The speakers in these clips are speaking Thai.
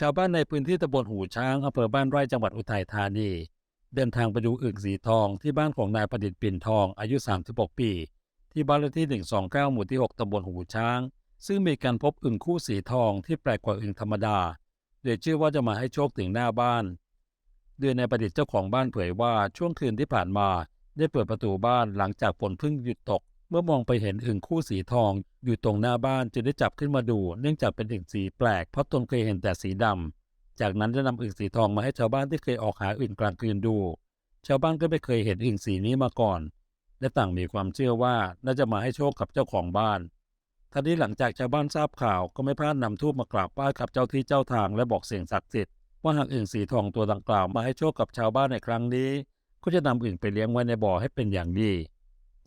ชาวบ้านในพื้นที่ตำบลหูช้างอำเภอบ้านไร่จังหวัดอุทัยธานี เดินทางไปดูอึ่งสีทองที่บ้านของนายประดิษฐ์ปิ่นทองอายุ 36 ปี ที่บ้านเลขที่ 129 หมู่ที่ 6ตำบลหูช้าง ซึ่งมีการพบอึ่งคู่สีทองที่แปลกกว่าอึ่งธรรมดาโดยชื่อว่าจะมาให้โชคถึงหน้าบ้าน โดยนายประดิษฐ์เจ้าของบ้านเผยว่าช่วงคืนที่ผ่านมาได้เปิดประตูบ้านหลังจากฝนเพิ่งหยุดตก เมื่อมองไปเห็นอึ่งคู่สีทองอยู่ตรงหน้าบ้านจึงได้จับขึ้นมาดู เนื่องจากเป็นอึ่งสีแปลกเพราะตนเคยเห็นแต่สีดำจากนั้นได้นำอึ่งสีทองมาให้ชาวบ้านที่เคยออกหาอึ่งกลางคืนดู ชาวบ้านก็ไม่เคยเห็นอึ่งสีนี้มาก่อน และต่างมีความเชื่อว่าน่าจะมาให้โชคกับเจ้าของบ้านทันทีหลังจากชาวบ้านทราบข่าวก็ไม่พลาดนำทูบมากราบไหว้กับเจ้าที่เจ้าทางและบอกเสียงศักดิ์สิทธิ์ว่าหากอึ่งสีทองตัวดังกล่าวมาให้โชคกับชาวบ้านในครั้งนี้ ก็จะนำอึ่งไปเลี้ยงไว้ในบ่อให้เป็นอย่างดี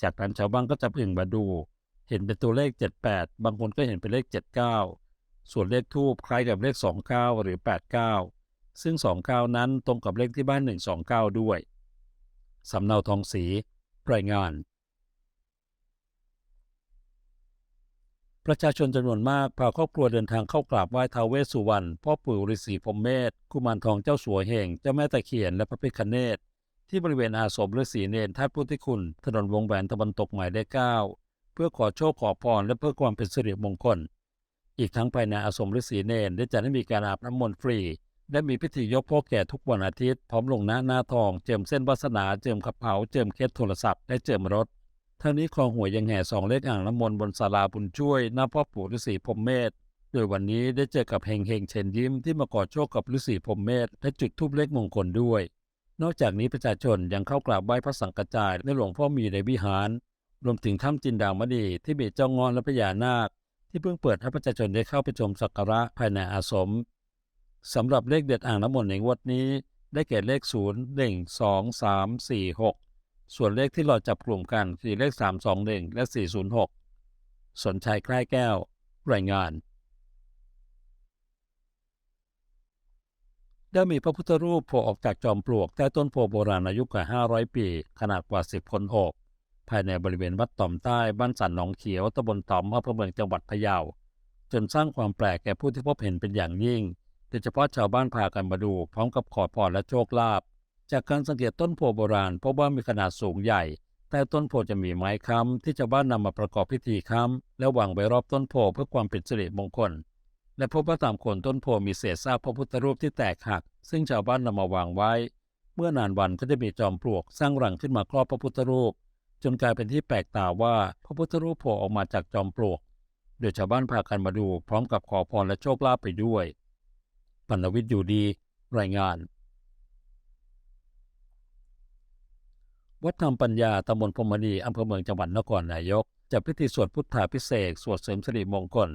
จากนั้นชาวบ้านก็จับอึ่งมาดู เห็นเป็นตัวเลข 78 บางคนก็เห็นเป็นเลข 79 ส่วนเลขทูบคล้ายกับเลข 29 หรือ 89 ซึ่ง 29 นั้นตรงกับเลขที่บ้าน 129 ด้วย สำเนาทองศรีรายงาน ประชาชนจำนวนมากพาครอบครัวเดินทางเข้ากราบไหว้ท้าวเวสสุวรรณพ่อปู่ฤาษีพรมเมธกุมารทองเจ้าสัวเหงเจ้าแม่ตะเคียนและพระพิฆเนศ ที่บริเวณอาสมฤาษีเนรท่าพุทธิคุณ ถนนวงแหวนตะวันตกหมายเลขเก้าเพื่อขอโชคขอพรและเพื่อความเป็นสิริมงคล อีกทั้งภายในอาสมฤาษีเนรได้จัดให้มีการอาบน้ำมนต์ฟรี และมีพิธียกพ่อแก่ทุกวันอาทิตย์ พร้อมลงหน้าหน้าทอง เจิมเส้นวาสนา เจิมขับเผา เจิมเคสโทรศัพท์ และเจิมรถทั้งนี้คลองหัวยยังแห่สองเลขอ่างน้ำมนต์บนศาลาบุญช่วยหน้าพ่อปู่ฤาษีพรมเมธโดยวันนี้ได้เจอกับเฮงเฮงเชนยิ้มที่มาขอโชคกับฤาษีพรมเมธและจุดทูปเลขมงคลด้วย นอกจากนี้ประชาชนยังเข้ากราบไหว้พระสังฆจายและหลวงพ่อมีในวิหาร รวมถึงถ้ำจินดามณีที่มีเจ้างอนและพญานาค ที่เพิ่งเปิดให้ประชาชนได้เข้าไปชมสักการะภายในอาสมสำหรับเลขเด็ดอ่างน้ำมนต์ในงวดนี้ ได้แก่เลข 0 1 2 3 4 6 ส่วนเลขที่เราจับกลุ่มกันคือเลข 321 และ 406 สนชัยใกล้แก้ว รายงาน ได้มีพระพุทธรูปโผล่ออกจากจอมปลวกใต้ต้นโพโบราณอายุกว่า 500 ปี ขนาดกว่า 10 คนโอบ ภายในบริเวณวัดต่อมใต้บ้านสันหนองเขียวตำบลต่อมอำเภอเมืองจังหวัดพะเยา จนสร้างความแปลกแก่ผู้ที่พบเห็นเป็นอย่างยิ่ง โดยเฉพาะชาวบ้านพากันมาดู พร้อมกับขอพรและโชคลาภ จากการสังเกตต้นโพโบราณพบว่ามีขนาดสูงใหญ่แต่ต้นโพจะมีไม้ค้ำที่ชาวบ้านนำมาประกอบพิธีค้ำและวางไว้รอบต้นโพเพื่อความเป็นสิริมงคล และพบว่าตามคนต้นโพมีเศษซากพระพุทธรูปที่แตกหัก ซึ่งชาวบ้านนำมาวางไว้ เมื่อนานวันก็จะมีจอมปลวกสร้างรังขึ้นมาครอบพระพุทธรูป จนกลายเป็นที่แปลกตาว่าพระพุทธรูปโผล่ออกมาจากจอมปลวก โดยชาวบ้านพากันมาดู พร้อมกับขอพรและโชคลาภไปด้วยปัณวิทย์อยู่ดี รายงาน วัดธรรมปัญญาตำบลพมณีอำเภอเมืองจังหวัดนครนายกจัดพิธีสวดพุทธาพิเศษสวดเสริมสิริมงคล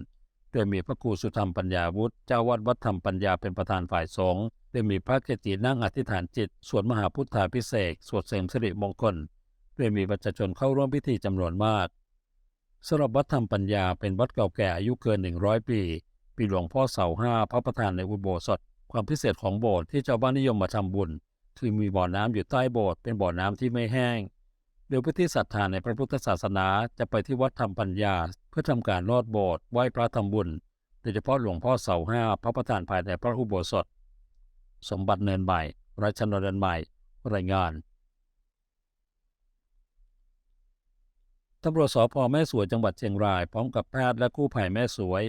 โดยมีพระครูสุธรรมปัญญาวุฒิเจ้าวัดวัดธรรมปัญญาเป็นประธานฝ่ายสงฆ์โดยมีพระเกจินั่งอธิษฐานจิต สวดมหาพุทธาพิเศษสวดเสริมสิริมงคลโดยมีประชาชนเข้าร่วมพิธีจำนวนมากสำหรับวัดธรรมปัญญาเป็นวัดเก่าแก่อายุเกิน 100 ปี ปีหลวงพ่อเสาห้าพระประธานในอุโบสถ ความพิเศษของโบสถ์ที่ชาวบ้านนิยมมาทำบุญ คือมีบ่อน้ำอยู่ใต้โบสถ์เป็นบ่อน้ำที่ไม่แห้งโดยผู้ที่ศรัทธาในพระพุทธศาสนาจะไปที่วัดธรรมปัญญา เพื่อทำการลอดโบสถ์ไหว้พระทำบุญโดยเฉพาะหลวงพ่อเสาห้าพระประธานภายในพระอุโบสถ สมบัติเนินใหม่ราชนนท์ใหม่รายงานตำรวจสพแม่สวยจังหวัดเชียงราย พร้อมกับแพทย์และกู้ภัยแม่สวย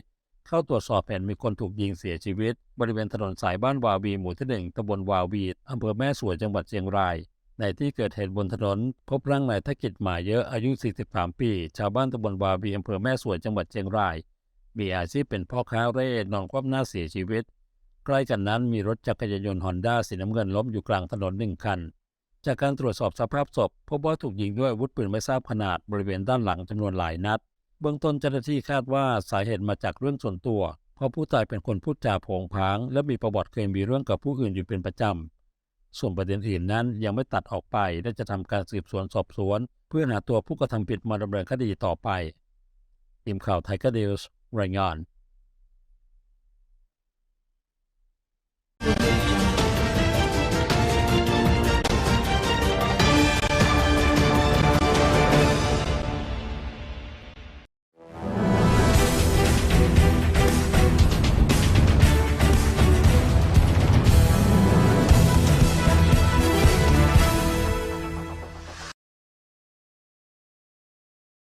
เข้าตรวจสอบเหตุมีคนถูกยิงเสียชีวิต บริเวณถนนสายบ้านวาวีหมู่ที่หนึ่งตำบลวาวีอำเภอแม่สวยจังหวัดเชียงราย ในที่เกิดเหตุบนถนน พบร่างนายธกิจหมายเยอะอายุ 43 ปี ชาวบ้านตำบลวาวีอำเภอแม่สวยจังหวัดเชียงราย มีอาชีพเป็นพ่อค้าเร่นอนคว่ำหน้าเสียชีวิต ใกล้กันนั้นมีรถจักรยานยนต์ฮอนด้าสีน้ำเงินล้มอยู่กลางถนนหนึ่งคัน จากการตรวจสอบสภาพศพ พบว่าถูกยิงด้วยอาวุธปืนไม่ทราบขนาดบริเวณด้านหลังจำนวนหลายนัด เบื้องต้นเจ้าหน้าที่คาดว่าสาเหตุมาจากเรื่องส่วนตัว เพราะผู้ตายเป็นคนพูดจาโผงผาง และมีประวัติเคยมีเรื่องกับผู้อื่นอยู่เป็นประจำ ส่วนประเด็นอื่นนั้นยังไม่ตัดออกไปและจะทำการสืบสวนสอบสวน เพื่อหาตัวผู้กระทำผิดมาดำเนินคดีต่อไปทีมข่าวไทยกระเดลส์รายงาน